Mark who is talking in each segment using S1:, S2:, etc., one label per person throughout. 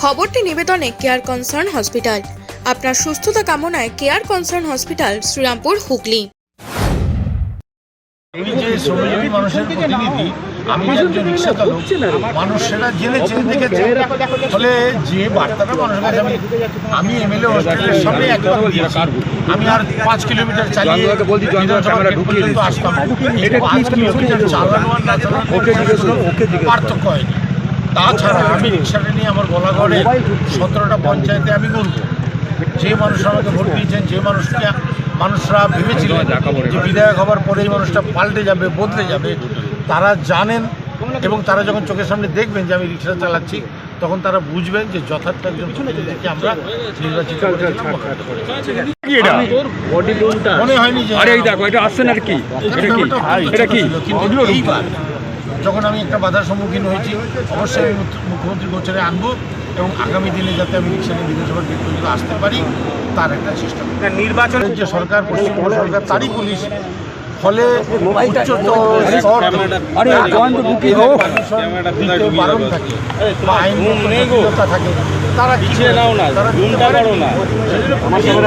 S1: খবরটি নিবেদনে care concern hospital আপনার সুস্থতা কামনায় care concern hospital Shrirampur Hooghly.
S2: আমি যে শ্রমজীবী মানুষের প্রতিনিধি আমি একজন রিক্সা চালক মানুষ সেটা জেনেছে দেখেছে। ফলে যে বার্তাটা মানুষের কাছে আমি আমি এমএলএ হোস্টেলের সামনে একবার দিয়েছি। আমি আর পাঁচ কিলোমিটার চালিয়ে পর্যন্ত আসতাম। পাঁচ কিলোমিটার চালানো আর না চালানো পার্থক্য হয়নি। তাছাড়া আমি রিক্সাটা নিয়ে আমার গলাগড়ে সতেরোটা পঞ্চায়েতে আমি বলব যে মানুষ আমাকে ভোট দিয়েছেন যে মানুষকে মানুষরা ভেবেছিলেন যে বিধায়ক হবার পরে এই মানুষটা পাল্টে যাবে বদলে যাবে তারা জানেন এবং তারা যখন চোখের সামনে দেখবেন যে আমি রিক্সা চালাচ্ছি তখন তারা বুঝবেন যে যথার্থ একজন আমরা নির্বাচিত মনে হয়নি যে
S3: আরে দেখো এটা আসছে না কি? এটা কি? এটা কি?
S2: এইবার যখন আমি একটা বাধার সম্মুখীন হয়েছি অবশ্যই আমি মুখ্যমন্ত্রী গোচরে আনব এবং আগামী দিনে যাতে আমি রিক্সা নিয়ে বিধানসভার গেট পর্যন্ত আসতে পারি তার একটা চেষ্টা করব। নির্বাচনের যে সরকার পশ্চিমবঙ্গ সরকার তারই পুলিশ ফলে বারণ থাকে বা আইনগত থাকে। তারা কি তারা না। সেজন্য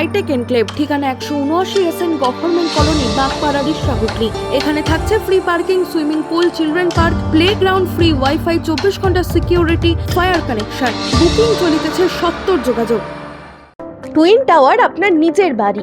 S4: হাইটেক এনক্লেভ, ঠিকানা একশো উনআশি এস এন গভর্নমেন্ট কলোনি বাগপাড়ারির সামগ্রী এখানে থাকছে free parking swimming pool children park play ground free wifi চব্বিশ ঘণ্টা সিকিউরিটি ফায়ার কানেকশন বুকিং চলিতেছে সত্তর যোগাযোগ। টুইন টাওয়ার আপনার নিজের বাড়ি।